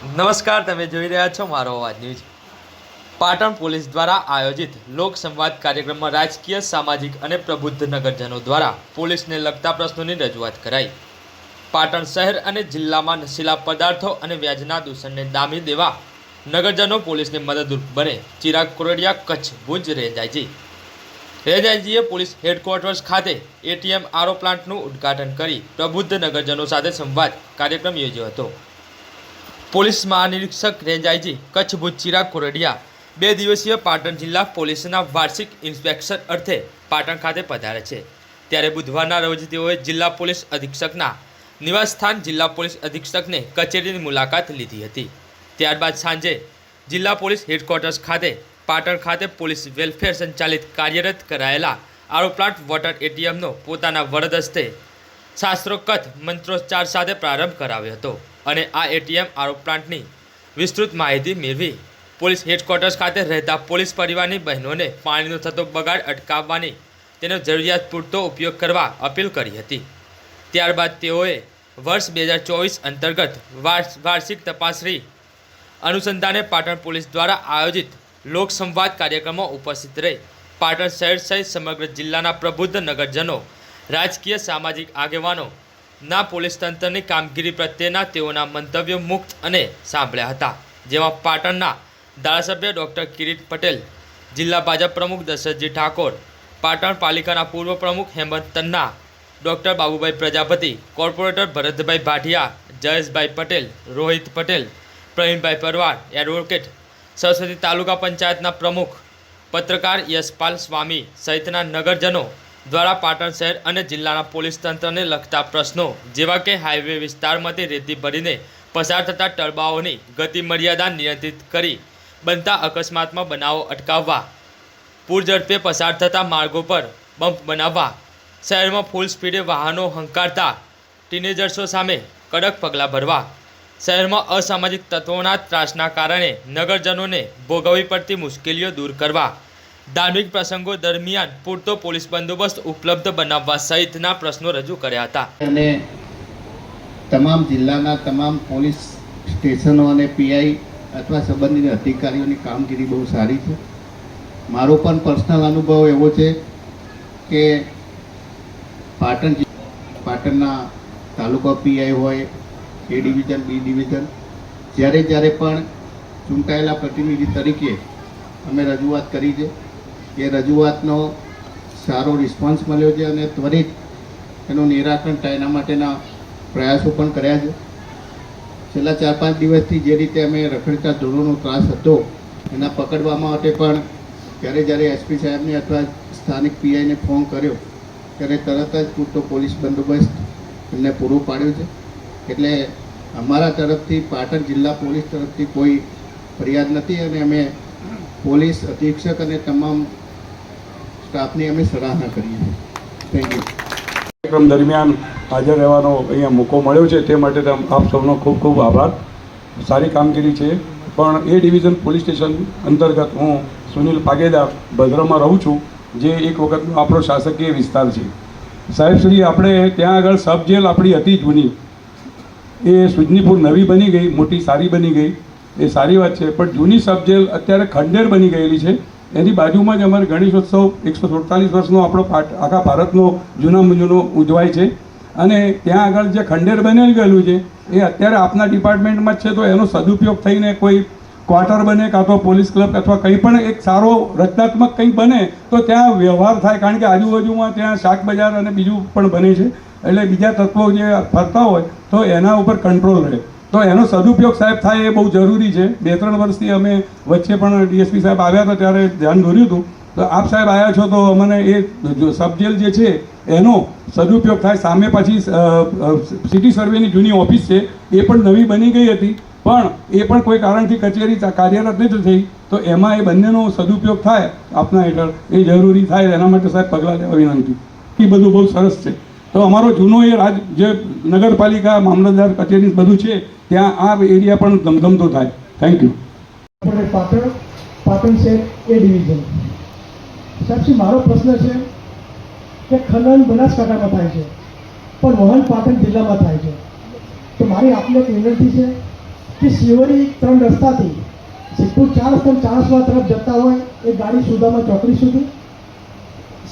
નમસ્કાર, તમે જોઈ રહ્યા છો મારો અવાજ ન્યૂઝ. પાટણ પોલીસ દ્વારા આયોજિત લોક સંવાદ કાર્યક્રમમાં રાજકીય, સામાજિક અને પ્રબુદ્ધ નગરજનો દ્વારા પોલીસને લગતા પ્રશ્નોની રજૂઆત કરાઈ. પાટણ શહેર અને જિલ્લામાં નશીલા પદાર્થો અને વ્યાજના દૂષણને દામી દેવા નગરજનો પોલીસને મદદરૂપ બને. ચિરાગ કોરડિયા, કચ્છ, ભુજ રેન્જાઈજી રેન્જાઈજીએ પોલીસ હેડક્વાર્ટર્સ ખાતે એટીએમ આરો પ્લાન્ટનું ઉદ્ઘાટન કરી પ્રબુદ્ધ નગરજનો સાથે સંવાદ કાર્યક્રમ યોજ્યો હતો. પોલીસ મહાનિરીક્ષક રેન્જાઈજી કચ્છ ભુજ ચિરાગ કોરડિયા બે દિવસીય પાટણ જિલ્લા પોલીસના વાર્ષિક ઇન્સ્પેક્શન અર્થે પાટણ ખાતે પધારે છે. ત્યારે બુધવારના રોજ તેઓએ જિલ્લા પોલીસ અધિક્ષકના નિવાસસ્થાન જિલ્લા પોલીસ અધિક્ષકને કચેરીની મુલાકાત લીધી હતી. ત્યારબાદ સાંજે જિલ્લા પોલીસ હેડક્વાર્ટર્સ ખાતે પાટણ ખાતે પોલીસ વેલફેર સંચાલિત કાર્યરત કરાયેલા આરો પ્લાન્ટ વોટર એટીએમનો પોતાના વરદ હસ્તે શાસ્ત્રોક્ત મંત્રોચ્ચાર સાથે પ્રારંભ કરાવ્યો હતો. અને આ એટીએમ આરોપ પ્લાન્ટની વિસ્તૃત માહિતી મેળવી. પોલીસ હેડક્વાર્ટર્સ ખાતે રહેતા પોલીસ પરિવારની બહેનોને પાણીનો થતો બગાડ અટકાવવાની તેનો જરૂરિયાત પૂરતો ઉપયોગ કરવા અપીલ કરી હતી. ત્યારબાદ તેઓએ વર્ષ બે હજાર ચોવીસ અંતર્ગત વાર્ષ- વાર્ષિક તપાસરી અનુસંધાને પાટણ પોલીસ દ્વારા આયોજિત લોકસંવાદ કાર્યક્રમમાં ઉપસ્થિત રહી. પાટણ શહેર સહિત સમગ્ર જિલ્લાના પ્રબુદ્ધ નગરજનો, રાજકીય સામાજિક આગેવાનો ના પોલીસ તંત્રની કામગીરી પ્રત્યેના તેઓના મંતવ્યો મુક્ત અને સાંભળ્યા હતા, જેમાં પાટણના ધારાસભ્ય ડૉક્ટર કિરીટ પટેલ, જિલ્લા ભાજપ પ્રમુખ દશરથજી ઠાકોર, પાટણ પાલિકાના પૂર્વ પ્રમુખ Hemant Tanna, doctor Babubhai Prajapati, corporator Bharatbhai Bhatia, Jayeshbhai Patel, Rohit Patel, Pravinbhai Parvar advocate, Saraswati taluka પંચાયતના પ્રમુખ, પત્રકાર યશપાલ સ્વામી સહિતના નગરજનો દ્વારા પાટણ શહેર અને જિલ્લાના પોલીસ તંત્રને લગતા પ્રશ્નો, જેવા કે હાઈવે વિસ્તારમાંથી રેતી ભરીને પસાર થતા ટળબાઓની ગતિ મર્યાદા નિયંત્રિત કરી, બનતા અકસ્માતમાં બનાવો અટકાવવા પૂરઝડપે પસાર થતા માર્ગો પર બમ્પ બનાવવા, શહેરમાં ફૂલ સ્પીડે વાહનો હંકારતા, ટીનેજર્સો સામે કડક પગલાં ભરવા, શહેરમાં અસામાજિક તત્વોના ત્રાસના કારણે નગરજનોને ભોગવવી પડતી મુશ્કેલીઓ દૂર કરવા ધાર્મિક પ્રસંગો દરમિયાન પૂરતો પોલીસ બંદોબસ્ત ઉપલબ્ધ બનાવવા સહિતના પ્રશ્નો રજૂ કર્યા હતા. અને તમામ જિલ્લાના તમામ પોલીસ સ્ટેશનો અને પીઆઈ અથવા સંબંધિત અધિકારીઓની કામગીરી બહુ સારી છે. મારો પણ પર્સનલ અનુભવ એવો છે કે પાટણ પાટણના તાલુકા પીઆઈ હોય, એ ડિવિઝન, બી ડિવિઝન, જ્યારે જ્યારે પણ ચૂંટાયેલા પ્રતિનિધિ તરીકે અમે રજૂઆત કરી છે. એ રજૂઆતનો સારો રિસ્પોન્સ મળ્યો છે અને ત્વરિત એનું નિરાકરણ થાય. એના માટેના પ્રયાસો પણ કર્યા છે. છેલ્લા ચાર પાંચ દિવસથી જે રીતે અમે રખડતા ધોરણનો ત્રાસ હતો, એના પકડવા માટે પણ જ્યારે જ્યારે એસપી સાહેબને અથવા સ્થાનિક પીઆઈને ફોન કર્યો, ત્યારે તરત જ પૂરતો પોલીસ બંદોબસ્ત એમને પૂરો પાડ્યો છે. એટલે અમારા તરફથી, પાટણ જિલ્લા પોલીસ તરફથી કોઈ ફરિયાદ નથી અને અમે પોલીસ અધિક્ષક અને તમામ સ્ટાફની અમે સરાહના કરીએ થેન્ક યુ કાર્યક્રમ દરમિયાન હાજર રહેવાનો અહીંયા મોકો મળ્યો છે, તે માટે આપ સૌનો ખૂબ ખૂબ આભાર. સારી કામગીરી છે. પણ એ ડિવિઝન પોલીસ સ્ટેશન અંતર્ગત હું સુનિલ પાગેદાર ભદ્રમાં રહું છું, જે એક વખતનો આપણો શાસકીય વિસ્તાર છે. સાહેબ શ્રી, આપણે ત્યાં આગળ સબ જેલ આપણી હતી જૂની. એ સુજનીપુર નવી બની ગઈ, મોટી સારી બની ગઈ. એ સારી વાત છે, પણ જૂની સબ જેલ અત્યારે ખંડેર બની ગયેલી છે. એની બાજુમાં જ અમારે ગણેશોત્સવ એકસો સુડતાલીસ વર્ષનો આપણો પાટ આખા ભારતનો જૂના જૂનો ઉજવાય છે. અને ત્યાં આગળ જે ખંડેર બની ગયેલું છે, એ અત્યારે આપના ડિપાર્ટમેન્ટમાં જ છે, તો એનો સદુપયોગ થઈને કોઈ ક્વાર્ટર બને કાં તો પોલીસ ક્લબ અથવા કંઈ પણ એક સારો રચનાત્મક કંઈ બને, તો ત્યાં વ્યવહાર થાય. કારણ કે આજુબાજુમાં ત્યાં શાકબજાર અને બીજું પણ બને છે. એટલે બીજા તત્વો જે ફરતા હોય, તો એના ઉપર કંટ્રોલ રહે. તો એનો સદુપયોગ સાહેબ થાય એ બહુ જરૂરી છે. બે ત્રણ વર્ષથી અમે વચ્ચે પણ ડીએસપી સાહેબ આવ્યા હતા ત્યારે ધ્યાન દોર્યું હતું. તો આપ સાહેબ આવ્યા છો તો અમને એ જો સબ જેલ જે છે એનો સદુપયોગ થાય. સામે પાછી સિટી સર્વેની જૂની ઓફિસ છે. એ પણ નવી બની ગઈ હતી. પણ એ પણ કોઈ કારણથી કચેરી કાર્યરત નથી થઈ. તો એમાં એ બંનેનો સદુપયોગ થાય. આપના હેઠળ એ જરૂરી થાય. એના માટે સાહેબ પગલાં લેવા વિનંતી. એ બધું બહુ સરસ છે. તો અમારો જૂનો એ રાજ જે નગરપાલિકા, મામલતદાર કચેરી બધું છે, ત્યાં આ એરિયા પણ ધમધમતો થાય. થેન્ક યુ પાટણ પાટણ શહેર એ ડિવિઝન સાહેબજી મારો પ્રશ્ન છે કે ખનન બનાસકાંઠામાં થાય છે, પણ વહન પાટણ જિલ્લામાં થાય છે. તો મારી આપને એક વિનંતી છે કે શિવરી ત્રણ રસ્તાથી, સિદ્ધપુર ચાર રસ્તા, ચાણસમા તરફ જતા હોય, એ ગાડી સુધામાં ચોકડી સુધી.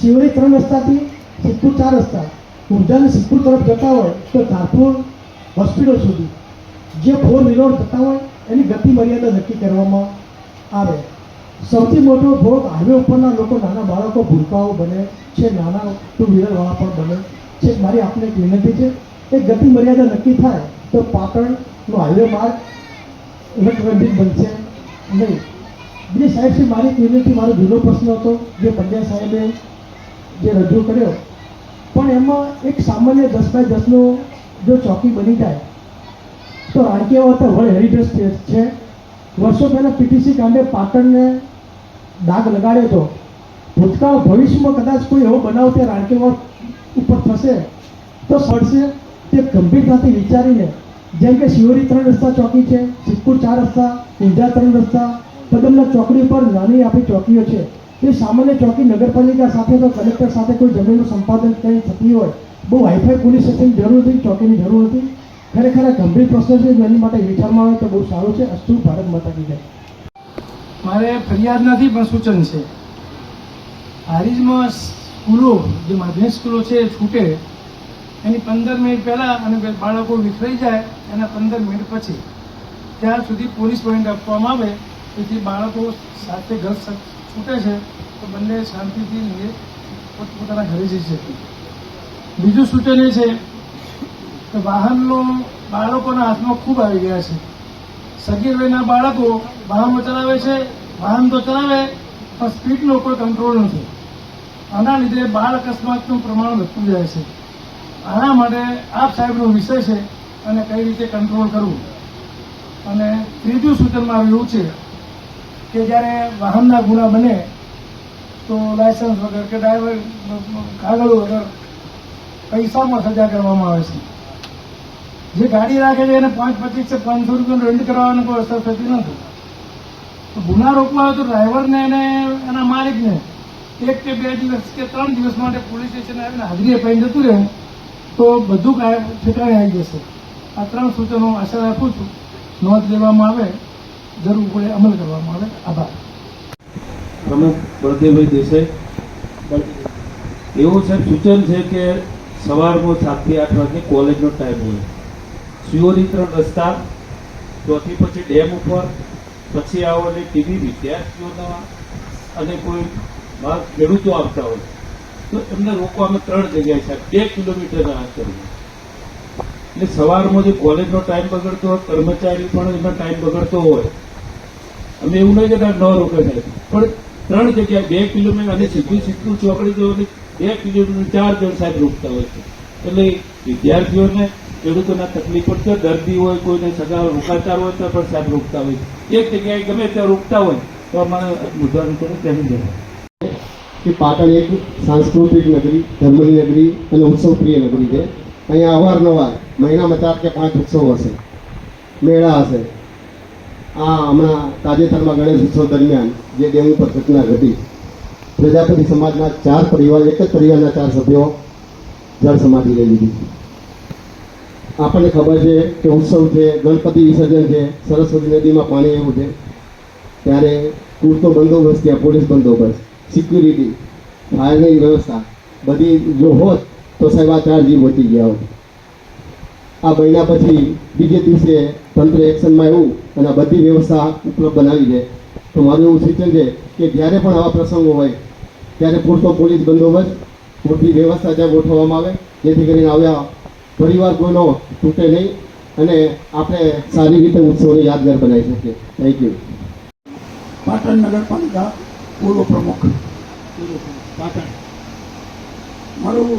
શિવરી ત્રણ રસ્તાથી, સિદ્ધપુર ચાર રસ્તા. ઊંઝાને સિદ્ધપુર તરફ જતા હોય તો ધારપુર હોસ્પિટલ સુધી જે ફોર વ્હીલર થતા હોય એની ગતિ મર્યાદા નક્કી કરવામાં આવે. સૌથી મોટો ભોગ હાઈવે ઉપરના લોકો નાના બાળકો, ભૂલકાઓ બને છે, નાના ટુ વ્હીલરવાળા પણ બને છે. મારી આપને એક વિનંતી છે, એ ગતિ મર્યાદા નક્કી થાય તો પાટણનો હાઈવે માર્ગ ઇલેક્ટ્રોનિક બનશે નહીં. બીજી સાહેબથી મારી એક વિનંતી, મારો જૂનો પ્રશ્ન હતો, જે પંડ્યા સાહેબે જે રજૂ કર્યો પણ એમાં એક સામાન્ય દસ બાય દસનો જો ચોકી બની જાય, તો રાણકીયા તો વર્લ્ડ હેરિટેજ છે. વર્ષો પહેલાં પીટીસી કાંડે પાટણને દાગ લગાડ્યો હતો. ભૂતકાળ ભવિષ્યમાં કદાચ કોઈ એવો બનાવ તે રાણકીયા ઉપર થશે, તો સડશે તે ગંભીરતાથી વિચારીને, જેમ કે શિવરી ત્રણ રસ્તા ચોકી છે સિદ્ધપુર ચાર રસ્તા ઊંઝા ત્રણ રસ્તા કદમના ચોકડી પર નાની આપણી ચોકીઓ છે. તે સામાન્ય ચોકી નગરપાલિકા સાથે તો કલેક્ટર સાથે કોઈ જમીનનું સંપાદન કંઈ થતી હોય, બહુ હાઈફાઈ પોલીસ સ્ટેશન જરૂર હતી, ચોકીની જરૂર હતી. ખરેખર આ ગંભીર પ્રશ્ન છે એની માટે વિચારમાં આવે તો બહુ સારું છે. અસ્તુ ભારત માતા કી જાય. મારે ફરિયાદ નથી, પણ સૂચન છે. હારીજમાં સ્કૂલો, જે માધ્યમિક સ્કૂલો છે, એ છૂટે. એની પંદર મિનિટ પહેલાં અને બાળકો વિખરાઈ જાય, એના પંદર મિનિટ પછી. ત્યાં સુધી પોલીસ પોઈન્ટ આપવામાં આવે, તેથી બાળકો સાથે ઘર છૂટે છે, તો બંને શાંતિથી પોતપોતાના ઘરે જઈ શકે બીજું સૂચન એ છે કે વાહનનો, બાળકોના હાથમાં ખૂબ આવી ગયા છે. સગીર વયના બાળકો વાહનો ચલાવે છે, વાહન તો ચલાવે, પણ સ્પીડનો કોઈ કંટ્રોલ નથી. આના લીધે બાળ અકસ્માતનું પ્રમાણ વધતું જાય છે. આના માટે આપ સાહેબનો વિષય છે અને કઈ રીતે કંટ્રોલ કરવું. અને ત્રીજું સૂચનમાં આવ્યું છે કે જ્યારે વાહનના ગુના બને, તો લાયસન્સ વગર કે ડ્રાઈવર કાગળ વગર પૈસામાં સજા કરવામાં આવે છે. જે ગાડી રાખે છે એને પાંચ પચીસ કે પાંચસો રૂપિયાનો રેન્ટ કરવાનો કોઈ અસર થતી નથી. ગુના રોકવા હોય તો ડ્રાઈવરને અને એના માલિકને એક કે બે દિવસ કે ત્રણ દિવસ માટે પોલીસ સ્ટેશન આવીને હાજરી અપાઈને જતું રહે, તો બધું ઠેકાણે આવી જશે. આ ત્રણ સૂચનો આશા રાખું છું. નોંધ લેવામાં આવે. જરૂર પડે અમલ કરવામાં આવે આભાર. પ્રમુખ બળદેવભાઈ દેસાઈ એવું સાહેબ સૂચન છે કે સવારમાં સાતથી આઠ વાગે કોલેજનો ટાઈમ હોય. શિવરી ત્રણ રસ્તા, ચોથી પછી ડેમ ઉપર, પછી આવો એટલે ટીવી વિદ્યાર્થીઓના અને કોઈ બહાર ખેડૂતો આવતા હોય. તો એમને રોકવામાં ત્રણ જગ્યાએ સાહેબ, બે કિલોમીટરના અંતરમાં એટલે સવારમાં જે કોલેજનો ટાઈમ બગડતો હોય, કર્મચારી પણ એનો ટાઈમ બગડતો હોય અમે એવું નહીં કહેતા ન રોકે સાહેબ પણ ત્રણ જગ્યાએ, બે કિલોમીટર અને સીધું સીધું ચોકડી જવું બે કિલોમીટર ચાર જણ સાહેબ રોકતા હોય છે. એટલે વિદ્યાર્થીઓને ખેડૂતોના તકલીફ પડશે, દર્દી હોય, કોઈને સગા રોકાચાર હોય તો પણ સાહેબ રોકતા હોય એક જગ્યાએ ગમે ત્યાં રોકતા હોય, તો અમારે મુદ્દાનું કરે તેની જવાબ કે પાટણ એક સાંસ્કૃતિક નગરી, ધર્મની નગરી અને ઉત્સવપ્રિય નગરી છે. અહીંયા અવારનવાર મહિનામાં ચાર કે પાંચ ઉત્સવો હશે. મેળા હશે. આ હમણાં તાજેતરમાં ગણેશ ઉત્સવ દરમિયાન જે ડેમ ઉપર ઘટના ઘટી, પ્રજાપતિ સમાજના ચાર પરિવાર, એક જ પરિવારના ચાર સભ્યો જળ સમાધિ લઈ લીધી. આપણને ખબર છે કે ઉત્સવ છે, ગણપતિ વિસર્જન છે, સરસ્વતી નદીમાં પાણી એવું છે, ત્યારે પૂરતો બંદોબસ્ત ત્યાં પોલીસ બંદોબસ્ત સિક્યુરિટી ફાયરની વ્યવસ્થા બધી જો હોત તો સાહેબ આ ચાર જીવ બચી ગયા હોત. આ મહિના પછી બીજે દિવસે તંત્ર એક્શનમાં એવું અને બધી વ્યવસ્થા ઉપલબ્ધ બનાવી દે. તો મારું એવું સૂચન છે કે જ્યારે પણ આવા પ્રસંગો હોય ત્યારે પૂરતો પોલીસ બંદોબસ્ત પૂરતી વ્યવસ્થા ત્યાં ગોઠવવામાં આવે જેથી કરીને આવ્યા પરિવાર કોઈનો તૂટે નહીં અને આપણે સારી રીતે ઉત્સવને યાદગાર બનાવી શકીએ. થેન્ક યુ પાટણ નગરપાલિકા પૂર્વ પ્રમુખ. પાટણ. મારું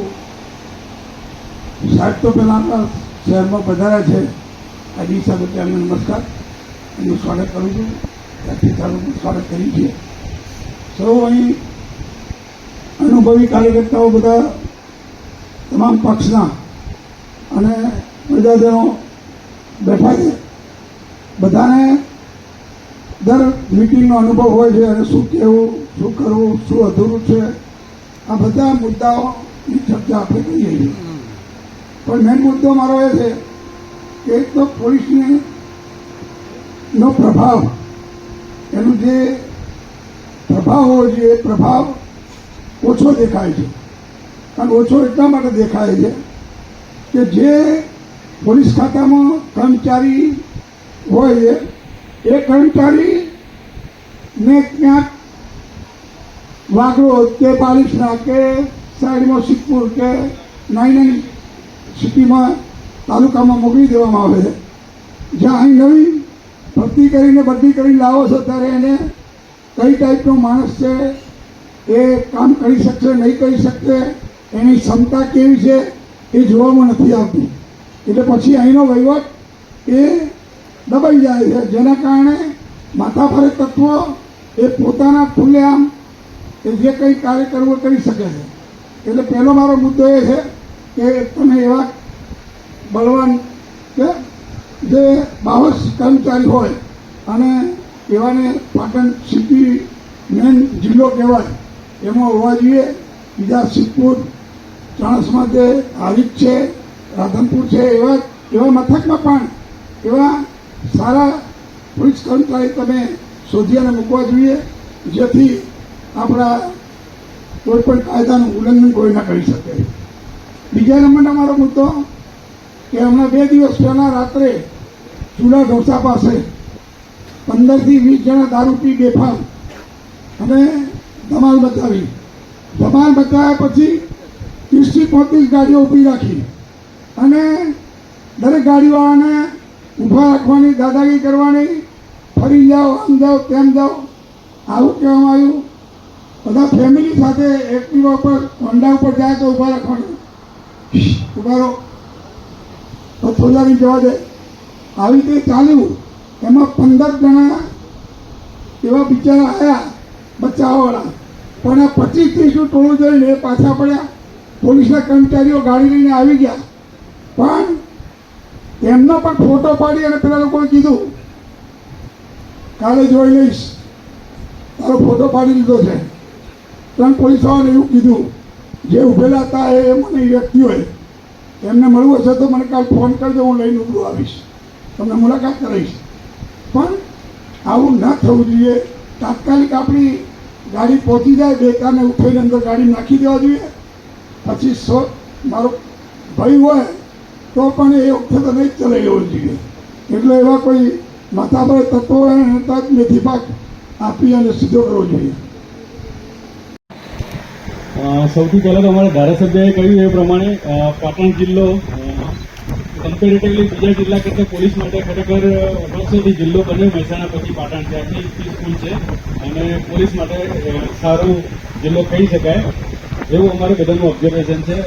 સાહેબ તો પહેલાં આપણા શહેરમાં પધાર્યા છે. દિવસે બદલે નમસ્કાર. એનું સ્વાગત કરું છું. ત્યાંથી તારું સ્વાગત કર્યું છે સૌ, અહીં અનુભવી કાર્યકર્તાઓ બધા તમામ પક્ષના અને પ્રજાજનો બેઠા છે. બધાને દર મિટિંગનો અનુભવ હોય છે અને શું કહેવું, શું કરવું, શું અધૂરું છે, આ બધા મુદ્દાઓની ચર્ચા આપણે કરીએ છીએ. પણ મેઇન મુદ્દો મારો એ છે એક તો પોલીસની નો પ્રભાવ. એનું જે પ્રભાવ હોવો જોઈએ પ્રભાવ ઓછો દેખાય છે. અને ઓછો એટલા માટે દેખાય છે કે જે પોલીસ ખાતામાં કર્મચારી હોય છે, એ કર્મચારી ને ક્યાંક વાગડો કે બારિશના કે સાઈડમાં સિદ્ધપુર કે નાની નાની સિટીમાં તાલુકામાં મોકલી દેવામાં આવે છે. જ્યાં અહીં નવી ભરતી કરીને બદલી કરીને લાવો છો, ત્યારે એને કઈ ટાઈપનો માણસ છે, એ કામ કરી શકશે, નહીં કરી શકશે, એની ક્ષમતા કેવી છે, એ જોવામાં નથી આવતી. એટલે પછી અહીંનો વહીવટ એ દબાઈ જાય છે. જેના કારણે માથાભારે તત્વો એ પોતાના ખુલ્લેઆમ એ જે કંઈ કાર્ય કરવું કરી શકે છે. એટલે પહેલો મારો મુદ્દો એ છે કે તમે એવા બળવાન કે જે બાવસ કર્મચારી હોય. અને એવાને પાટણ સિટી મેન જિલ્લો કહેવાય. એમાં હોવા જોઈએ. બીજા સિદ્ધપુર, ચાણસમાં જે હારિક છે, રાધનપુર છે, એવા એવા મથકમાં પણ એવા સારા પોલીસ કર્મચારી તમે શોધી અને મૂકવા જોઈએ. જેથી આપણા કોઈ પણ કાયદાનું ઉલ્લંઘન કોઈ ના કરી શકે. બીજા નંબરનો મારો મુદ્દો કે હમણાં બે દિવસ પહેલા રાત્રે ચૂલા ઢોસા પાસે પંદરથી વીસ જણા દારૂ પી બેફામ અને ધમાલ બતાવી ધમાલ બતાવ્યા પછી ત્રીસથી પોત્રીસ ગાડીઓ ઊભી રાખી. અને દરેક ગાડીવાળાને ઊભા રાખવાની, દાદાગીરી કરવાની, ફરી જાઓ, આમ જાઓ, તેમ જાઓ, આવું કહેવામાં આવ્યું. બધા ફેમિલી સાથે એક્ટિવા ઉપર હોન્ડા ઉપર જાય તો ઊભા રાખવાનું. ઊભા રહો. તો થોડાની જવા દે. આવી રીતે ચાલ્યું. એમાં પંદર જણા એવા બિચારા આવ્યા બચાવવાળા પણ આ પચીસ ત્રીસનું ટોળું જોઈને પાછા પડ્યા. પોલીસના કર્મચારીઓ ગાડી લઈને આવી ગયા. પણ એમનો પણ ફોટો પાડી અને પેલા લોકોએ કીધું, કાલે જોઈ લઈશ. તારો ફોટો પાડી લીધો છે. ત્રણ પોલીસવાળાને એવું કીધું, જે ઉભેલા હતા એ મને વ્યક્તિઓએ એમને મળવું હશે તો મને કાલ ફોન કરજો, હું લઈને ઉભું આવીશ. તમને મુલાકાત કરાવીશ. પણ આવું ન થવું જોઈએ. તાત્કાલિક આપણી ગાડી પહોંચી જાય, બે કારને ઉઠાઈને અંદર ગાડી નાખી દેવા જોઈએ. પછી સો મારો ભાઈ હોય, તો પણ એ વખતે નહીં ચલાવી લેવું જોઈએ. એટલે એવા કોઈ તત્વો હોય એને તરત મેથી પાક આપી અને સીધો કરવો જોઈએ. સૌથી પહેલાં તો અમારા ધારાસભ્યએ કહ્યું એ પ્રમાણે પાટણ જિલ્લો કમ્પેરેટિવલી બીજા જિલ્લા કરતાં પોલીસ માટે ખરેખર વર્ષોથી જિલ્લો બન્યો મહેસાણા પછી પાટણ ત્યાંથી પીસફુલ છે. અને પોલીસ માટે સારું જિલ્લો કહી શકાય. એવું અમારે બધાનું ઓબ્ઝર્વેશન છે.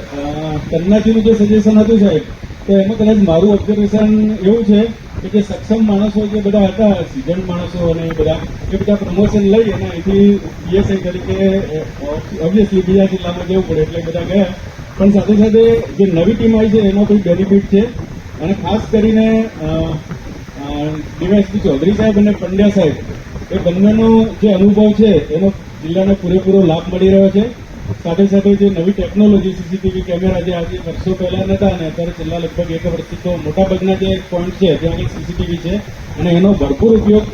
કન્નાજીનું જે સજેશન હતું સાહેબ, તો એમાં કદાચ મારું ઓબ્ઝર્વેશન એવું છે કે જે સક્ષમ માણસો જે બધા હતા, સિઝન માણસો અને બધા, એ બધા પ્રમોશન લઈ અને અહીંથી પીએસઆઈ તરીકે ઓબ્વિયસલી બીજા જિલ્લામાં જવું પડે એટલે બધા ગયા. પણ સાથે સાથે જે નવી ટીમ આવી છે એનો કોઈ બેનિફિટ છે? અને ખાસ કરીને ડીવાયસપી ચૌધરી સાહેબ અને પંડ્યા સાહેબ, એ બંનેનો જે અનુભવ છે, એનો જિલ્લાને પૂરેપૂરો લાભ મળી રહ્યો છે. સાથે સાથે જે નવી ટેકનોલોજી સીસીટીવી કેમેરા જે આજે વર્ષો પહેલા નતા અને અત્યારે છેલ્લા લગભગ એક વર્ષથી તો મોટાભાગના જે પોઈન્ટ છે, ત્યાં આગળ સીસીટીવી છે અને એનો ભરપૂર ઉપયોગ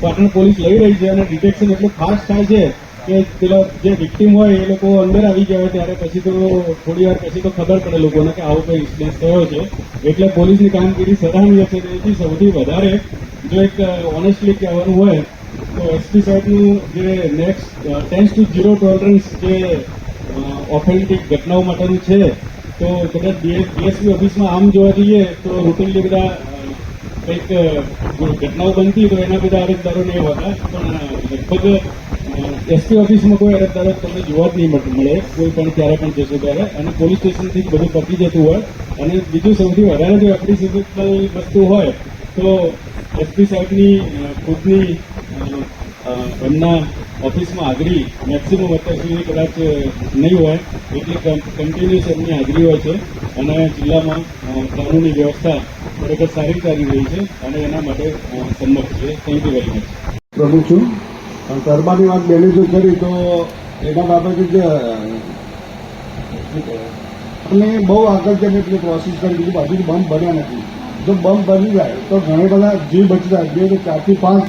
પાટણ પોલીસ લઈ રહી છે અને ડિટેક્શન એટલું ફાસ્ટ થાય છે કે પેલા જે વિક્ટીમ હોય એ લોકો અંદર આવી ગયા હોય ત્યારે પછી તો થોડી વાર પછી તો ખબર પડે લોકોને કે આવો કોઈ ઇન્સિડન્ટ થયો છે. એટલે પોલીસની કામગીરી સરાહનીય છે. તેથી સૌથી વધારે જો એક ઓનેસ્ટલી કહેવાનું હોય તો એસપી સાહેબનું જે next tense to zero tolerance જે ઓથેન્ટિક ઘટનાઓ માટેનું છે, તો કદાચ બીએસપી ઓફિસમાં આમ જોવા જઈએ તો રૂટીનલી બધા કંઈક ઘટનાઓ બનતી તો એના બધા અરજદારોને નહીં હતા પણ લગભગ એસપી ઓફિસમાં કોઈ અરજદારો તમને જોવા જ નહીં મળે કોઈ પણ ક્યારે પણ જશો ત્યારે, અને પોલીસ સ્ટેશનથી બધું પતી જતું હોય, અને બીજું સૌથી વધારે જો એપ્રિસિબલ વસ્તુ હોય, તો એસપી સાહેબની ખુદની એમના ઓફિસમાં હાજરી મેક્સિમમ અત્યાર સુધી કદાચ નહીં હોય, એટલી કન્ટિન્યુઅસ એમની હાજરી હોય છે. અને જિલ્લામાં કાનૂની વ્યવસ્થા ખરેખર સારી ચાલી રહી છે અને એના માટે સંમત છે. થેન્ક યુ વેરી મચ પ્રભુ છું. ગરબાની વાત બેને જો કરી તો એના બાબતે જ અને બહુ આગળ જઈને એટલે પ્રોસેસ કરી દીધું. બાજુ બંધ બન્યા નથી. જો બંધ બની જાય તો ઘણા બધા જીવ બચી જાય. બે ચારથી પાંચ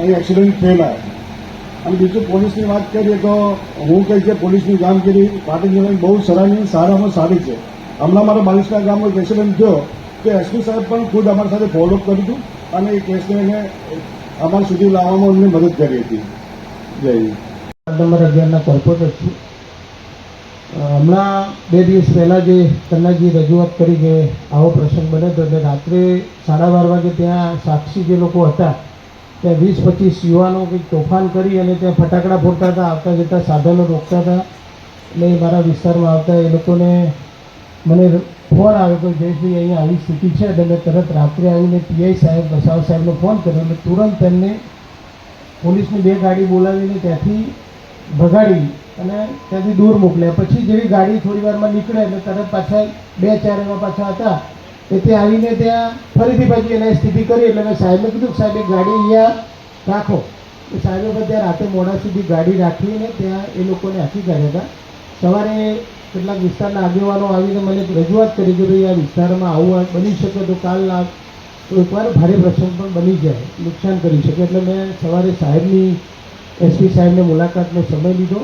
અહીં એક્સિડન્ટ થયેલા. અને બીજું પોલીસની વાત કરીએ તો હું કહીશ કે પોલીસની કામગીરી પાટણ જિલ્લાની બહુ સરાહનીય, સારામાં સારી છે. હમણાં મારા બાલિશના ગામમાં એક એક્સિડન્ટ થયો. તો એસપી સાહેબ પણ ખુદ અમારી સાથે ફોલોઅપ કર્યું હતું અને એ કેસને એને અમારા સુધી લાવવામાં અમને મદદ કરી હતી. જય હિન્દ. નંબર અગિયારના કોર્પોરેટર છું. હમણાં બે દિવસ પહેલાં જે કન્નાજી રજૂઆત કરી કે આવો પ્રસંગ બને તો એટલે રાત્રે સાડા બાર વાગે ત્યાં સાક્ષી જે લોકો હતા ત્યાં વીસ પચીસ યુવાનો કંઈક તોફાન કરી અને ત્યાં ફટાકડા ફોડતા હતા, આવતા જતા સાધનો રોકતા હતા. એટલે મારા વિસ્તારમાં આવતા એ લોકોને મને ફોન આવ્યો કે જયેશભાઈ, અહીંયા આવી સ્થિતિ છે. એટલે મેં તરત રાત્રે આવીને પીઆઈ સાહેબ, વસાવ સાહેબનો ફોન કર્યો એટલે તુરંત એમને પોલીસની બે ગાડી બોલાવીને ત્યાંથી ભગાડી અને ત્યાંથી દૂર મોકલ્યા. પછી જેવી ગાડી થોડી વારમાં નીકળે એટલે તરત પાછા બે ચાર એવા પાછા હતા. એ તે આવીને ત્યાં ફરીથી પછી એને સ્થિતિ કરી એટલે મેં સાહેબને કીધું સાહેબ, એક ગાડી અહીંયા રાખો. તો સાહેબે પણ ત્યાં રાતે મોડા સુધી ગાડી રાખીને ત્યાં એ લોકોને હાંકી કાઢ્યા હતા. સવારે કેટલાક વિસ્તારના આગેવાનો આવીને મને રજૂઆત કરી કે ભાઈ આ વિસ્તારમાં આવું બની શકે તો કાલ આ એકવાર ભારે પ્રસંગ પણ બની જાય, નુકસાન કરી શકે. એટલે મેં સવારે સાહેબની, એસપી સાહેબને મુલાકાતનો સમય લીધો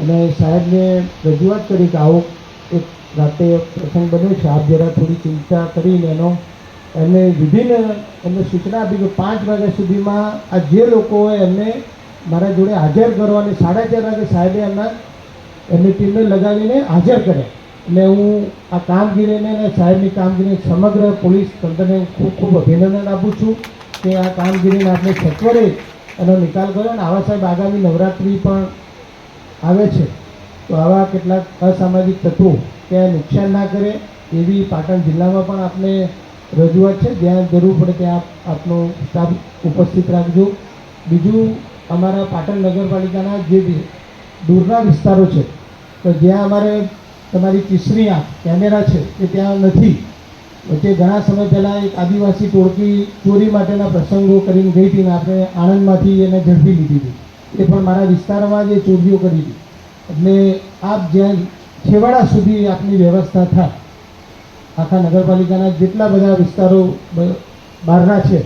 અને સાહેબને રજૂઆત કરી કે આવો એક રાતે પ્રસંગ બન્યો છે. આપ જરા થોડી ચિંતા કરીને એનો એમને વિભિન્ન એમને સૂચના આપી કે પાંચ વાગ્યા સુધીમાં આ જે લોકો હોય એમને મારા જોડે હાજર કરવાની, સાડા ચાર વાગે સાહેબે એમના એમની ટીમને લગાવીને હાજર કર્યા. એટલે હું આ કામગીરીને અને સાહેબની કામગીરીને સમગ્ર પોલીસ તંત્રને ખૂબ ખૂબ અભિનંદન આપું છું કે આ કામગીરીને આપણે સત્વરે એનો નિકાલ કર્યો અને આવા સાહેબ આગામી નવરાત્રિ પણ આવે છે. તો આવા કેટલાક અસામાજિક તત્વો ત્યાં નુકસાન ના કરે, એવી પાટણ જિલ્લામાં પણ આપને રજૂઆત છે. જ્યાં જરૂર પડે ત્યાં આપ આપનો સ્ટાફ ઉપસ્થિત રાખજો. બીજું, અમારા પાટણ નગરપાલિકાના જે દૂરના વિસ્તારો છે, તો જ્યાં અમારે તમારી તીસરી આંખ કેમેરા છે, એ ત્યાં નથી. વચ્ચે ઘણા સમય પહેલાં એક આદિવાસી ટોળકી ચોરી માટેના પ્રસંગો કરીને ગઈ હતી આપણે આણંદમાંથી એને ઝડપી લીધી હતી. એ પણ મારા વિસ્તારમાં જે ચોરીઓ કરી હતી. એટલે આપ જ્યાં છેવાડા સુધી આપની વ્યવસ્થા થાય. આખા નગરપાલિકાના જેટલા બધા વિસ્તારો બહારના છે,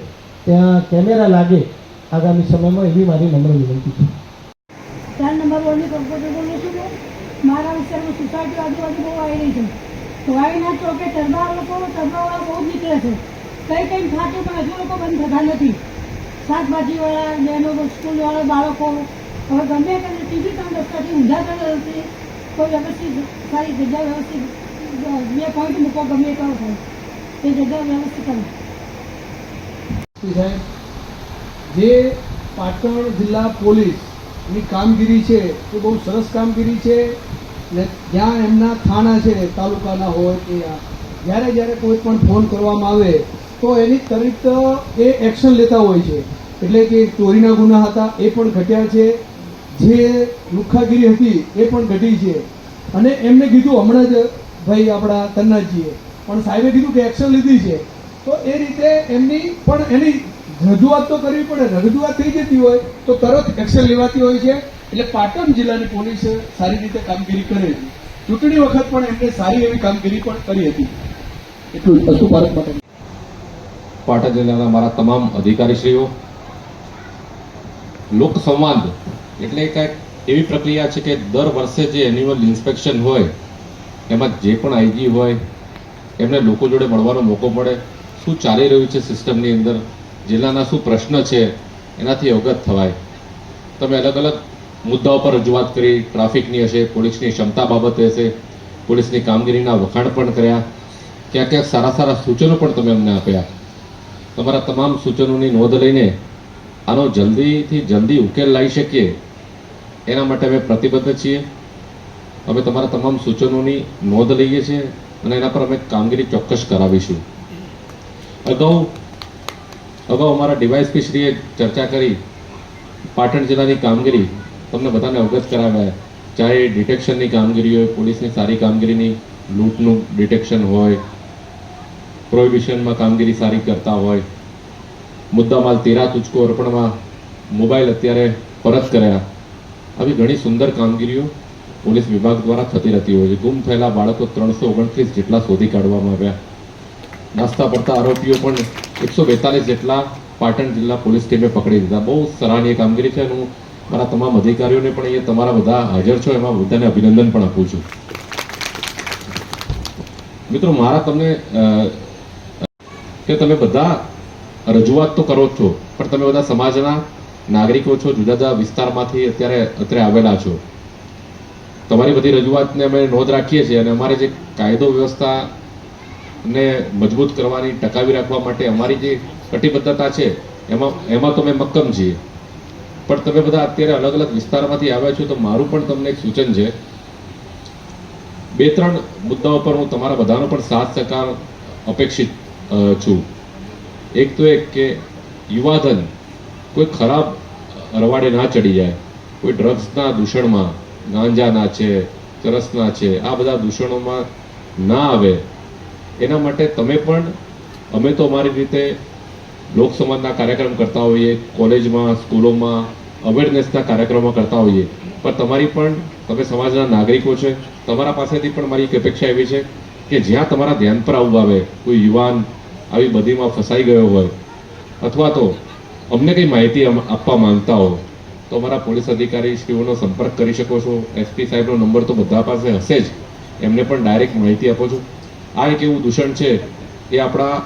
ત્યાં કેમેરા લાગે, આગામી સમયમાં એવી મારી નમ્ર વિનંતી છે. ચાર નંબર વોર્ડની કોર્પોરેટર બોલું છું મારા વિસ્તારમાં સોસાયટી આજુબાજુ બહુ આવી રહી છે. તો આવીના ચોકે ટરબા લોકો ટરબાવાળા બહુ જ નીકળે છે. કંઈ કંઈ થાકે પણ હજુ લોકો બંધ થતા નથી. શાકભાજીવાળા, બહેનો, સ્કૂલવાળા, બાળકો, હવે ગમે તે ટીવી ત્રણ રસ્તાથી ઊંધા કરે છે કોઈ વ્યવસ્થિત સારી જગ્યા વ્યવસ્થિત બે પોઈન્ટ મૂકો, ગમે એ કરો થાય તે જગ્યા વ્યવસ્થિત કરો. જે પાટણ જિલ્લા પોલીસની કામગીરી છે, એ બહુ સરસ કામગીરી છે ને જ્યાં એમના થાણા છે, તાલુકાના હોય કે જ્યારે જ્યારે કોઈ પણ ફોન કરવામાં આવે, તો એની તરીત એ એક્શન લેતા હોય છે. એટલે કે ચોરીના ગુના હતા, એ પણ ઘટ્યા છે. જે લુખાગીરી હતી એ પણ ઘટી છે. અને એમને કીધું હમણાં જ, ભાઈ, આપણા તન્નાજીએ. પણ સાહેબે કીધું કે એક્શન લીધી છે. તો એ રીતે એમની પણ એની રજૂઆત તો કરવી પડે. રજૂઆત થઈ જતી હોય તો તરત એક્શન લેવાતી હોય છે. એટલે પાટણ જિલ્લાની પોલીસ સારી રીતે કામગીરી કરે છે. ચૂંટણી વખત પણ એમને સારી એવી કામગીરી પણ કરી હતી. એટલું પશુ ભારત માટે. પાટણ જિલ્લાના મારા તમામ અધિકારીશ્રીઓ લોક સંવાદ એટલે કંઈક એવી પ્રક્રિયા છે કે દર વર્ષે જે એન્યુઅલ ઇન્સ્પેક્શન હોય, એમાં જે પણ આઈજી હોય, એમને લોકો જોડે મળવાનો મોકો મળે શું ચાલી રહ્યું છે સિસ્ટમની અંદર? જિલ્લાના શું પ્રશ્ન છે? એનાથી અવગત થવાય. તમે અલગ અલગ મુદ્દાઓ પર રજૂઆત કરી. ટ્રાફિકની હશે, પોલીસની ક્ષમતા બાબતે હશે, પોલીસની કામગીરીના વખાણ પણ કર્યા. ક્યાંક ક્યાંક સારા સારા સૂચનો પણ તમે અમને આપ્યા. તમારા તમામ સૂચનોની નોંધ લઈને આનો જલ્દીથી જલ્દી ઉકેલ લાવી શકીએ. એના માટે અમે પ્રતિબદ્ધ છીએ. અમે તમારા તમામ સૂચનોની નોંધ લઈએ છીએ અને એના પર અમે કામગીરી ચોક્કસ કરાવીશું. અગાઉ અગાઉ અમારા ડીવાયસપી શ્રીએ ચર્ચા કરી, પાટણ જિલ્લાની કામગીરી તમને બધાને અવગત કરાવ્યા. ચાહે ડિટેક્શનની કામગીરી હોય, પોલીસની સારી કામગીરીની, લૂંટનું ડિટેક્શન હોય, પ્રોહિબિશનમાં કામગીરી સારી કરતા હોય, મુદ્દામાલ તેરા તુચકો અર્પણમાં મોબાઈલ અત્યારે પરત કર્યા. આવી ઘણી સુંદર કામગીરીઓ પોલીસ વિભાગ દ્વારા થતી રહેતી હોય છે. ગુમ થયેલા બાળકો ત્રણસો ઓગણત્રીસ જેટલા શોધી કાઢવામાં આવ્યા. નાસ્તા પડતા આરોપીઓ પણ એકસો બેતાલીસ જેટલા પાટણ જિલ્લા પોલીસ ટીમે પકડી દીધા. બહુ સરાહનીય કામગીરી છે અને હું મારા તમામ અધિકારીઓને પણ અહીંયા તમારા બધા હાજર છો. એમાં બધાને અભિનંદન પણ આપું છું. મિત્રો, મારા તમને કે તમે બધા રજૂઆત તો કરો જ છો, પણ તમે બધા સમાજના નાગરિકો છો, જુદા જુદા વિસ્તારમાંથી અત્યારે અત્યારે આવેલા છો. તમારી બધી રજૂઆતને અમે નોંધ રાખીએ છીએ અને અમારે જે કાયદો વ્યવસ્થા ને મજબૂત કરવાની, ટકાવી રાખવા માટે અમારી જે કટિબદ્ધતા છે, એમાં એમાં તો અમે મક્કમ છીએ. પણ તમે બધા અત્યારે અલગ અલગ વિસ્તારમાંથી આવ્યા છો તો મારું પણ તમને એક સૂચન છે. બે ત્રણ મુદ્દાઓ પર હું તમારા બધાનો પણ સાથ સહકાર અપેક્ષિત છું. એક તો એક કે યુવાધન કોઈ ખરાબ રવાડે ના ચડી જાય, કોઈ ડ્રગ્સના દૂષણમાં ગાંજાના છે ચરસના છે, આ બધા દૂષણોમાં ના આવે, એના માટે તમે પણ, અમે તો અમારી રીતે લોક સમાજના કાર્યક્રમ કરતા હોઈએ, કોલેજમાં, સ્કૂલોમાં અવેરનેસના કાર્યક્રમો કરતા હોઈએ, પણ તમારી પણ, તમે સમાજના નાગરિકો છે, તમારા પાસેથી પણ મારી એક અપેક્ષા એવી છે કે જ્યાં તમારા ધ્યાન પર આવવું આવે, કોઈ યુવાન આવી બધીમાં ફસાઈ ગયો હોય, અથવા તો અમને કંઈ માહિતી આપવા માંગતા હો, તો અમારા પોલીસ અધિકારી શ્રીઓનો સંપર્ક કરી શકો છો. એસપી સાહેબનો નંબર તો બધા પાસે હશે જ. એમને પણ ડાયરેક્ટ માહિતી આપો છો. આ એક એવું દૂષણ છે, એ આપણા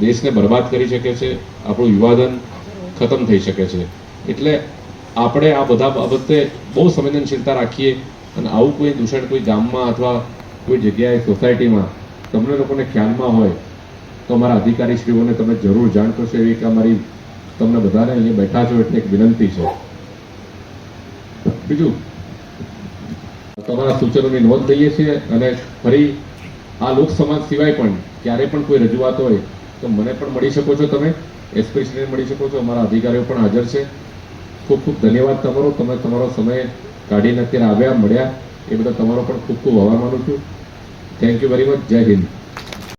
દેશને બરબાદ કરી શકે છે, આપણું વિવાદન ખતમ થઈ શકે છે. એટલે આપણે આ બધા બાબતે બહુ સંવેદનશીલતા રાખીએ અને આવું કોઈ દૂષણ કોઈ ગામમાં અથવા કોઈ જગ્યાએ સોસાયટીમાં તમને લોકોને ખ્યાલમાં હોય, તો અમારા અધિકારીશ્રીઓને તમે જરૂર જાણ કરશો. એવી કે અમારી તમને બધાને અહીંયા બેઠા છો એટલે એક વિનંતી છે. બીજું, તમારા સૂચનોની નોંધ લઈએ છીએ અને ફરી આ લોક સમાજ સિવાય પણ ક્યારે પણ કોઈ રજૂઆત હોય તો મને પણ મળી શકો છો તમે એસપી મળી શકો છો, અમારા અધિકારીઓ પણ હાજર છે. ખૂબ ખૂબ ધન્યવાદ તમારો, તમે તમારો સમય કાઢીને અત્યારે આવ્યા, મળ્યા, એ બધા તમારો પણ ખૂબ ખૂબ આભાર માનું છું. થેન્ક યુ વેરી મચ જય હિન્દ.